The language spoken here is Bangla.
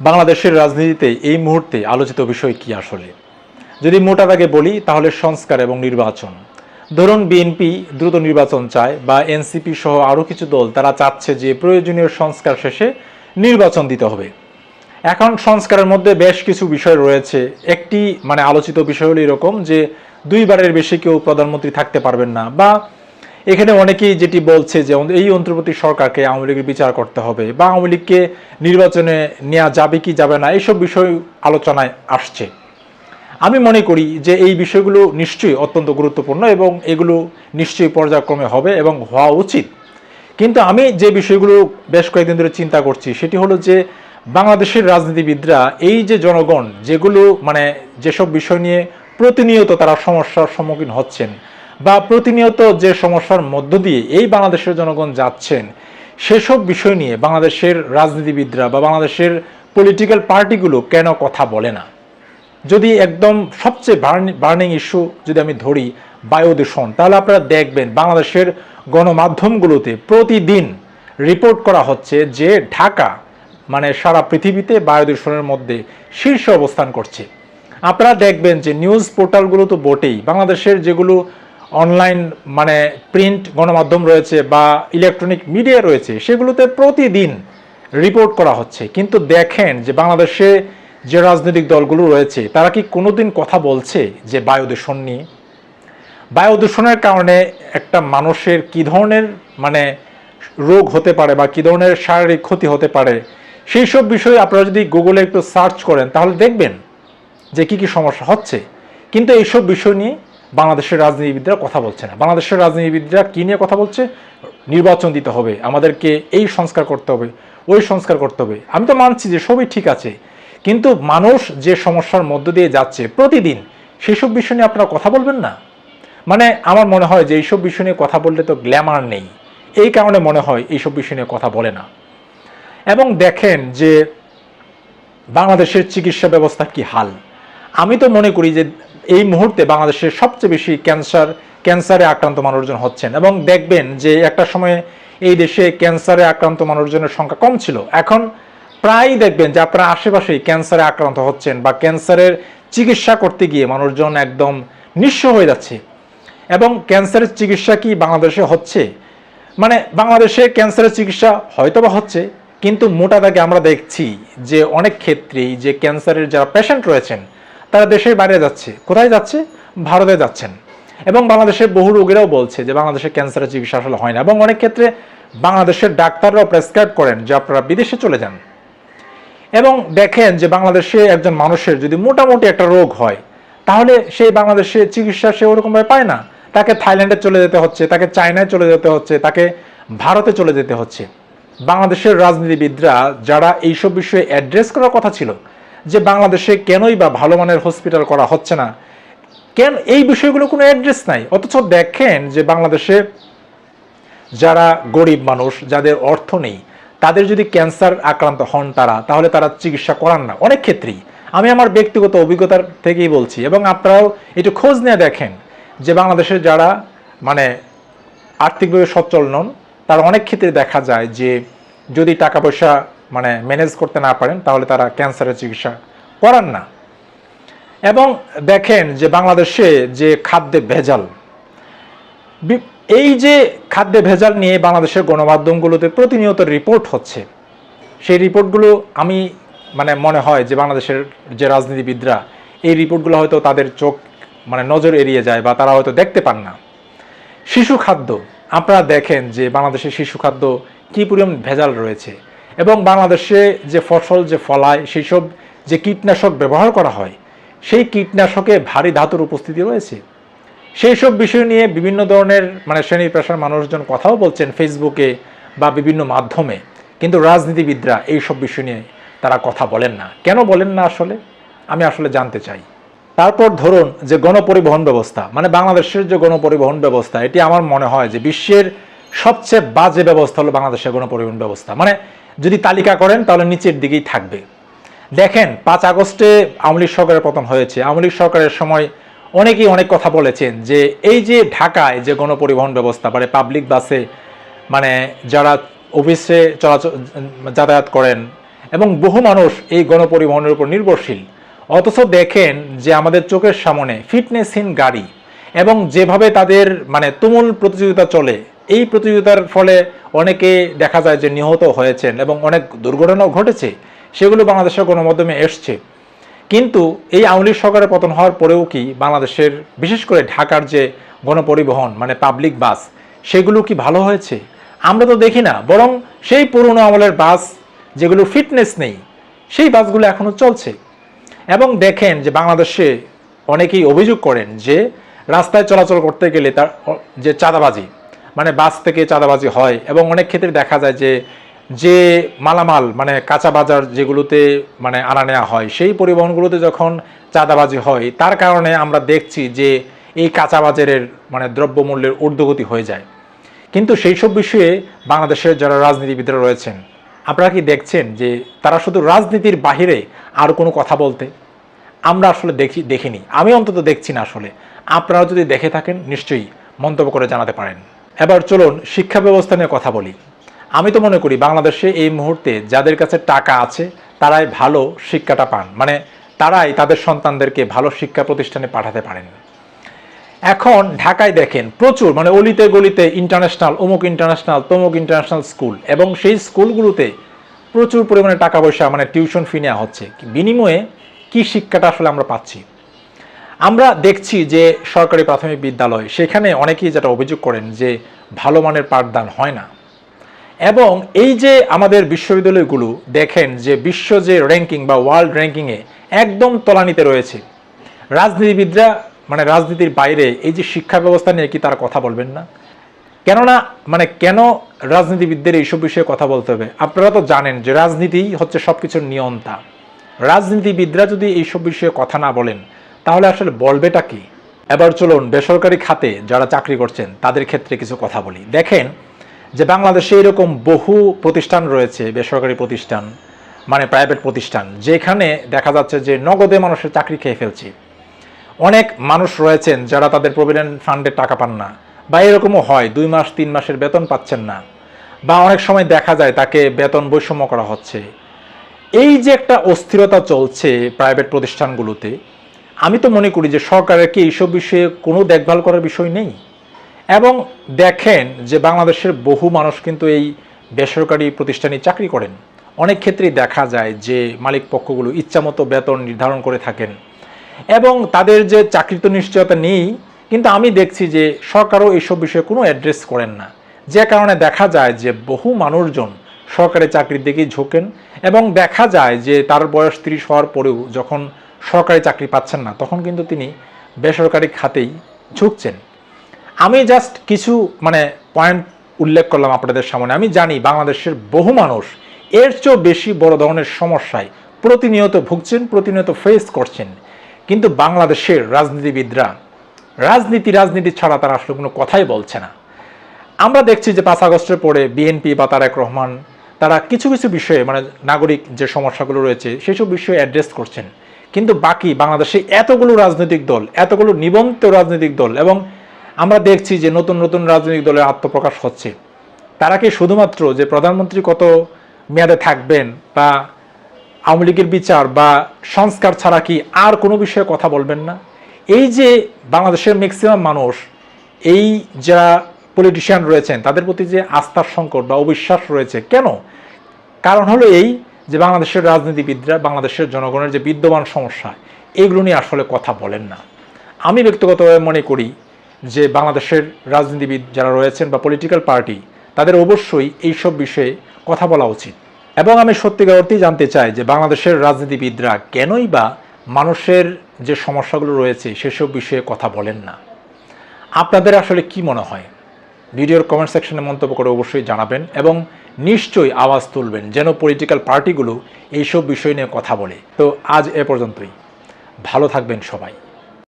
বাংলাদেশের রাজনীতিতে এই মুহূর্তে আলোচিত বিষয় কি আসলে? যদি মোটা দাগে বলি, তাহলে সংস্কার এবং নির্বাচন। ধরুন, বিএনপি দ্রুত নির্বাচন চায় বা এনসিপি সহ আরও কিছু দল তারা চাচ্ছে যে প্রয়োজনীয় সংস্কার শেষে নির্বাচন দিতে হবে। এখন সংস্কারের মধ্যে বেশ কিছু বিষয় রয়েছে। একটি মানে আলোচিত বিষয় হলো এরকম যে দুইবারের বেশি কেউ প্রধানমন্ত্রী থাকতে পারবেন না বা এখানে অনেকেই যেটি বলছে যে এই অন্তর্বর্তী সরকারকে আওয়ামী লীগের বিচার করতে হবে বা আওয়ামী লীগকে নির্বাচনে নেওয়া যাবে কি যাবে না এইসব বিষয় আলোচনায় আসছে। আমি মনে করি যে এই বিষয়গুলো নিশ্চয়ই অত্যন্ত গুরুত্বপূর্ণ এবং এগুলো নিশ্চয়ই পর্যায়ক্রমে হবে এবং হওয়া উচিত। কিন্তু আমি যে বিষয়গুলো বেশ কয়েকদিন ধরে চিন্তা করছি, সেটি হলো যে বাংলাদেশের রাজনীতিবিদরা, এই যে জনগণ যেগুলো মানে যেসব বিষয় নিয়ে প্রতিনিয়ত তারা সমস্যার সম্মুখীন হচ্ছেন বা প্রতিনিয়ত যে সমস্যার মধ্য দিয়ে এই বাংলাদেশের জনগণ যাচ্ছেন, সেসব বিষয় নিয়ে বাংলাদেশের রাজনীতিবিদরা বা বাংলাদেশের পলিটিক্যাল পার্টিগুলো কেন কথা বলে না? যদি একদম সবচেয়ে বার্নিং ইস্যু যদি আমি ধরি বায়ু দূষণ তাহলে আপনারা দেখবেন বাংলাদেশের গণমাধ্যমগুলোতে প্রতিদিন রিপোর্ট করা হচ্ছে যে ঢাকা মানে সারা পৃথিবীতে বায়ু দূষণের মধ্যে শীর্ষ অবস্থান করছে। আপনারা দেখবেন যে নিউজ পোর্টালগুলো তো বটেই, বাংলাদেশের যেগুলো অনলাইন মানে প্রিন্ট গণমাধ্যম রয়েছে বা ইলেকট্রনিক মিডিয়া রয়েছে, সেগুলোতে প্রতিদিন রিপোর্ট করা হচ্ছে। কিন্তু দেখেন যে বাংলাদেশে যে রাজনৈতিক দলগুলো রয়েছে, তারা কি কোনোদিন কথা বলছে যে বায়ু দূষণ নিয়ে? বায়ু দূষণের কারণে একটা মানুষের কী ধরনের মানে রোগ হতে পারে বা কী ধরনের শারীরিক ক্ষতি হতে পারে, সেই সব বিষয়ে আপনারা যদি গুগলে একটু সার্চ করেন, তাহলে দেখবেন যে কি কি সমস্যা হচ্ছে। কিন্তু এইসব বিষয় নিয়ে বাংলাদেশের রাজনীতিবিদরা কথা বলছে না। বাংলাদেশের রাজনীতিবিদরা কী নিয়ে কথা বলছে? নির্বাচন দিতে হবে। আমাদেরকে এই সংস্কার করতে হবে, ওই সংস্কার করতে হবে। আমি তো মানছি যে সবই ঠিক আছে। কিন্তু মানুষ যে সমস্যার মধ্য দিয়ে যাচ্ছে প্রতিদিন, সেসব বিষয় নিয়ে আপনারা কথা বলবেন না? মানে আমার মনে হয় যে এইসব বিষয় নিয়ে কথা বললে তো গ্ল্যামার নেই। এই কারণে মনে হয় এইসব বিষয় নিয়ে কথা বলে না। এবং দেখেন যে বাংলাদেশের চিকিৎসা ব্যবস্থা কি হাল। আমি তো মনে করি যে এই মুহূর্তে বাংলাদেশের সবচেয়ে বেশি ক্যান্সার, ক্যান্সারে আক্রান্ত মানুষজন হচ্ছেন এবং দেখবেন যে একটা সময়ে এই দেশে ক্যান্সারে আক্রান্ত মানুষজনের সংখ্যা কম ছিল। এখন প্রায় দেখবেন যে আপনারা আশেপাশেই ক্যান্সারে আক্রান্ত হচ্ছেন বা ক্যান্সারের চিকিৎসা করতে গিয়ে মানুষজন একদম নিঃস্ব হয়ে যাচ্ছে। এবং ক্যান্সারের চিকিৎসা কি বাংলাদেশে হচ্ছে? মানে বাংলাদেশে ক্যান্সারের চিকিৎসা হয়তো বা হচ্ছে, কিন্তু মোটা দাগে আমরা দেখছি যে অনেক ক্ষেত্রেই যে ক্যান্সারের যারা পেশেন্ট রয়েছেন তারা দেশের বাইরে যাচ্ছে। কোথায় যাচ্ছে? ভারতে যাচ্ছেন। এবং বাংলাদেশের বহু রোগীরাও বলছে যে বাংলাদেশে ক্যান্সারের চিকিৎসা আসলে হয় না এবং অনেক ক্ষেত্রে বাংলাদেশের ডাক্তাররাও প্রেসক্রাইব করেন যে আপনারা বিদেশে চলে যান। এবং দেখেন যে বাংলাদেশে একজন মানুষের যদি মোটামুটি একটা রোগ হয়, তাহলে সেই বাংলাদেশে চিকিৎসা সে ওরকমভাবে পায় না। তাকে থাইল্যান্ডে চলে যেতে হচ্ছে, তাকে চায়নায় চলে যেতে হচ্ছে, তাকে ভারতে চলে যেতে হচ্ছে। বাংলাদেশের রাজনীতিবিদরা যারা এইসব বিষয়ে অ্যাড্রেস করার কথা ছিল যে বাংলাদেশে কেনই বা ভালো মানের হসপিটাল করা হচ্ছে না? কেন এই বিষয়গুলো কোনো অ্যাড্রেস নাই? অথচ দেখেন যে বাংলাদেশে যারা গরিব মানুষ, যাদের অর্থ নেই, তাদের যদি ক্যান্সার আক্রান্ত হন তারা, তাহলে তারা চিকিৎসা করান না। অনেক ক্ষেত্রেই। আমি আমার ব্যক্তিগত অভিজ্ঞতার থেকেই বলছি, এবং আপনারাও একটু খোঁজ নিয়ে দেখেন যে বাংলাদেশে যারা মানে আর্থিকভাবে সচ্ছল নন, তারা অনেক ক্ষেত্রে দেখা যায় যে যদি টাকা পয়সা মানে ম্যানেজ করতে না পারেন, তাহলে তারা ক্যান্সারের চিকিৎসা করান না। এবং দেখেন যে বাংলাদেশে যে খাদ্যে ভেজাল এই যে খাদ্যে ভেজাল নিয়ে বাংলাদেশের গণমাধ্যমগুলোতে প্রতিনিয়ত রিপোর্ট হচ্ছে, সেই রিপোর্টগুলো আমি মানে মনে হয় যে বাংলাদেশের যে রাজনীতিবিদরা, এই রিপোর্টগুলো হয়তো তাদের চোখ মানে নজর এড়িয়ে যায় বা তারা হয়তো দেখতে পান না। শিশু খাদ্য, আপনারা দেখেন যে বাংলাদেশের শিশু খাদ্য কী পরিমাণ ভেজাল রয়েছে। এবং বাংলাদেশে যে ফসল, যে ফলায় সেই সব যে কীটনাশক ব্যবহার করা হয়, সেই কীটনাশকে ভারী ধাতুর উপস্থিতি রয়েছে। সেই সব বিষয় নিয়ে বিভিন্ন ধরনের মানে শ্রেণি পেশার মানুষজন কথাও বলছেন ফেসবুকে বা বিভিন্ন মাধ্যমে। কিন্তু রাজনীতিবিদরা এই সব বিষয় নিয়ে তারা কথা বলেন না। কেন বলেন না আসলে? আমি আসলে জানতে চাই। তারপর ধরুন যে গণপরিবহন ব্যবস্থা মানে বাংলাদেশের যে গণপরিবহন ব্যবস্থা, এটি আমার মনে হয় যে বিশ্বের সবচেয়ে বাজে ব্যবস্থা হলো বাংলাদেশের গণপরিবহন ব্যবস্থা। মানে যদি তালিকা করেন, তাহলে নিচের দিকেই থাকবে। দেখেন, পাঁচ আগস্টে আওয়ামী লীগ সরকারের পতন হয়েছে। আওয়ামী লীগ সরকারের সময় অনেকেই অনেক কথা বলেছেন যে, এই যে ঢাকায় যে গণপরিবহন ব্যবস্থা মানে পাবলিক বাসে মানে যারা অফিসে চলাচল, যাতায়াত করেন, এবং বহু মানুষ এই গণপরিবহনের উপর নির্ভরশীল। অথচ দেখেন যে আমাদের চোখের সামনে ফিটনেসহীন গাড়ি, এবং যেভাবে তাদের মানে তুমুল প্রতিযোগিতা চলে এই প্রতিযোগিতার ফলে অনেকে দেখা যায় যে নিহত হয়েছেন এবং অনেক দুর্ঘটনাও ঘটেছে, সেগুলো বাংলাদেশের গণমাধ্যমে এসছে। কিন্তু এই আওয়ামী লীগ সরকারের পতন হওয়ার পরেও কি বাংলাদেশের, বিশেষ করে ঢাকার যে গণপরিবহন মানে পাবলিক বাস সেগুলো কি ভালো হয়েছে? আমরা তো দেখি না, বরং সেই পুরনো আমলের বাস যেগুলো ফিটনেস নেই, সেই বাসগুলো এখনও চলছে। এবং দেখেন যে বাংলাদেশে অনেকেই অভিযোগ করেন যে রাস্তায় চলাচল করতে গেলে তার, যে চাঁদাবাজি মানে বাস থেকে চাঁদাবাজি হয় এবং অনেক ক্ষেত্রে দেখা যায় যে যে মালামাল মানে কাঁচা বাজার যেগুলোতে মানে আনা নেওয়া হয়, সেই পরিবহনগুলোতে যখন চাঁদাবাজি হয়, তার কারণে আমরা দেখছি যে এই কাঁচা বাজারের মানে দ্রব্যমূল্যের ঊর্ধ্বগতি হয়ে যায়। কিন্তু সেই সব বিষয়ে বাংলাদেশের যারা রাজনীতিবিদরা রয়েছেন, আপনারা কি দেখছেন যে তারা শুধু রাজনীতির বাহিরে আর কোনো কথা বলতে? আমরা আসলে দেখি, দেখিনি। আমি অন্তত দেখছি না আসলে। আপনারা যদি দেখে থাকেন, নিশ্চয়ই মন্তব্য করে জানাতে পারেন। এবার চলুন শিক্ষা ব্যবস্থা নিয়ে কথা বলি। আমি তো মনে করি বাংলাদেশে এই মুহূর্তে যাদের কাছে টাকা আছে, তারাই ভালো শিক্ষাটা পান। মানে তারাই তাদের সন্তানদেরকে ভালো শিক্ষা প্রতিষ্ঠানে পাঠাতে পারেন। এখন ঢাকায় দেখেন প্রচুর মানে অলিতে গলিতে ইন্টারন্যাশনাল অমুক ইন্টারন্যাশনাল তমুক ইন্টারন্যাশনাল স্কুল এবং সেই স্কুলগুলোতে প্রচুর পরিমাণে টাকা পয়সা মানে টিউশন ফি নেওয়া হচ্ছে। বিনিময়ে কি শিক্ষাটা আসলে আমরা পাচ্ছি? আমরা দেখছি যে সরকারি প্রাথমিক বিদ্যালয়, সেখানে অনেকেই যেটা অভিযোগ করেন যে ভালো মানের পাঠদান হয় না। এবং এই যে আমাদের বিশ্ববিদ্যালয়গুলো দেখেন যে বিশ্ব যে র্যাঙ্কিং বা ওয়ার্ল্ড র্যাঙ্কিংয়ে একদম তলানিতে রয়েছে। রাজনীতিবিদরা মানে রাজনীতির বাইরে এই যে শিক্ষা ব্যবস্থা নিয়ে কি তারা কথা বলবেন না? কেননা মানে কেন রাজনীতিবিদদের এইসব বিষয়ে কথা বলতে হবে? আপনারা তো জানেন যে রাজনীতি হচ্ছে সব কিছুর নিয়ন্তা। রাজনীতিবিদরা যদি এইসব বিষয়ে কথা না বলেন তাহলে আসলে বলবেটা কি? এবার চলুন বেসরকারি খাতে যারা চাকরি করছেন, তাদের ক্ষেত্রে কিছু কথা বলি। দেখেন যে বাংলাদেশে এরকম বহু প্রতিষ্ঠান রয়েছে, বেসরকারি প্রতিষ্ঠান মানে প্রাইভেট প্রতিষ্ঠান, যেখানে দেখা যাচ্ছে যে নগদে মানুষের চাকরি খেয়ে ফেলছে। অনেক মানুষ রয়েছেন যারা তাদের প্রভিডেন্ট ফান্ডের টাকা পান না, বা এরকমও হয়, দুই মাস, তিন মাসের বেতন পাচ্ছেন না, বা অনেক সময় দেখা যায় তাকে বেতন বৈষম্য করা হচ্ছে। এই যে একটা অস্থিরতা চলছে প্রাইভেট প্রতিষ্ঠানগুলোতে আমি তো মনে করি যে সরকারের কি এইসব বিষয়ে কোনো দেখভাল করার বিষয় নেই? এবং দেখেন যে বাংলাদেশের বহু মানুষ কিন্তু এই বেসরকারি প্রতিষ্ঠানে চাকরি করেন। অনেক ক্ষেত্রেই দেখা যায় যে মালিক পক্ষগুলো ইচ্ছামতো বেতন নির্ধারণ করে থাকেন। এবং তাদের যে চাকরি তো নিশ্চয়তা নেই, কিন্তু আমি দেখছি যে সরকারও এইসব বিষয়ে কোনো অ্যাড্রেস করেন না। যে কারণে দেখা যায় যে বহু মানুষজন সরকারি চাকরির দিকেই ঝোঁকেন। এবং দেখা যায় যে তার বয়স তিরিশ হওয়ার পরেও যখন সরকারি চাকরি পাচ্ছেন না, তখন কিন্তু তিনি বেসরকারি খাতেই ঝুঁকছেন। আমি জাস্ট কিছু মানে পয়েন্ট উল্লেখ করলাম আপনাদের সামনে। আমি জানি বাংলাদেশের বহু মানুষ এর চেয়েও বেশি বড় ধরনের সমস্যায় প্রতিনিয়ত ভুগছেন, প্রতিনিয়ত ফেস করছেন। কিন্তু বাংলাদেশের রাজনীতিবিদরা, রাজনীতি রাজনীতি ছাড়া তারা আসলে কোনো কথাই বলছে না। আমরা দেখছি যে পাঁচ আগস্টের পরে বিএনপি বা তারেক রহমান, তারা কিছু কিছু বিষয়ে মানে নাগরিক যে সমস্যাগুলো রয়েছে, সেসব বিষয়ে অ্যাড্রেস করছেন। কিন্তু বাকি বাংলাদেশে এতগুলো রাজনৈতিক দল, এতগুলো নিবন্ধিত রাজনৈতিক দল এবং আমরা দেখছি যে নতুন নতুন রাজনৈতিক দলের আত্মপ্রকাশ হচ্ছে। তারা কি শুধুমাত্র যে প্রধানমন্ত্রী কত মেয়াদে থাকবেন বা আওয়ামী লীগের বিচার বা সংস্কার ছাড়া কি আর কোনো বিষয়ে কথা বলবেন না? এই যে বাংলাদেশের ম্যাক্সিমাম মানুষ, এই যারা পলিটিশিয়ান রয়েছেন, তাদের প্রতি যে আস্থার সংকট বা অবিশ্বাস রয়েছে, কেন? কারণ হলো এই যে বাংলাদেশের রাজনীতিবিদরা, বাংলাদেশের জনগণের যে বিদ্যমান সমস্যা, এগুলো নিয়ে আসলে কথা বলেন না। আমি ব্যক্তিগতভাবে মনে করি যে বাংলাদেশের রাজনীতিবিদ যারা রয়েছেন বা পলিটিক্যাল পার্টি তাদের অবশ্যই এইসব বিষয়ে কথা বলা উচিত। এবং আমি সত্যিকার অর্থেই জানতে চাই যে বাংলাদেশের রাজনীতিবিদরা কেনই বা মানুষের যে সমস্যাগুলো রয়েছে, সেসব বিষয়ে কথা বলেন না। আপনাদের আসলে কি মনে হয়? ভিডিওর কমেন্ট সেকশনে মন্তব্য করে অবশ্যই জানাবেন এবং নিশ্চয়ই আওয়াজ তুলবেন যেন পলিটিক্যাল পার্টিগুলো এইসব বিষয় নিয়ে কথা বলে। তো আজ এ পর্যন্তই। ভালো থাকবেন সবাই।